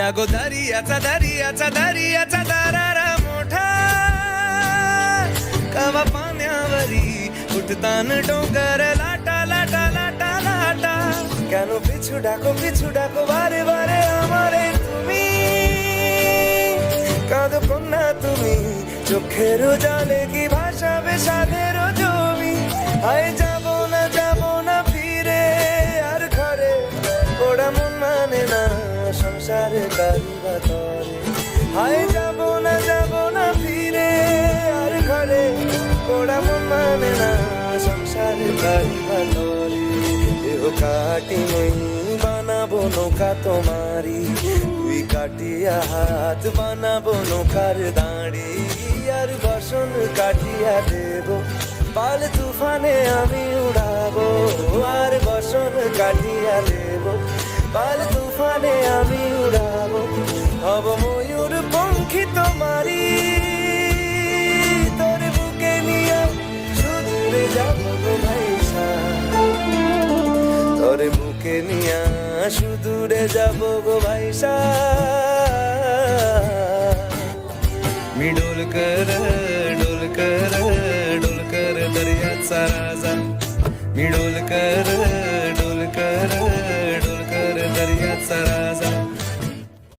गो दरियाचा दरियाचा दरियाचा दरारा मोठा कवा पाण्यावरी उठतान डोंगर लाटा लाटा लाटा लाटा কেন পিছু ডাকো পিছু ডাকো বারে বারে আমারে তুমি কাঁদো কন্যা তুমি চোখের জলে কি ভাসাবে সাধের জমি আয় যাব না যাব না ফিরে আর ঘরে ওরা মন মানে না সংসারে কারিবা তরে। হায়, যাব না যাব না ফিরে, আর ঘরে ওরা মন না। সংসারে কারিবা তরে। দেহ কাটি মই, বানাবো নৌকা তোমারি। তুই কাটিয়া হাত, বানাবো নৌকার দাঁড়ি। আর বসন কাটিয়া দেব পাল তুফানে আমি উড়াবো। আর বসন কাটিয়া দেব। হব ময়ূর পঙ্খী তোমারি তোর বুকে নিয়ে ছুটতে যাব ভাইসা। তোর বুকে নিয়ে সুদূরে যাব গো ভাইসা। डोल कर डोल कर डोल कर दर्याचा राजा मी डोल कर डोल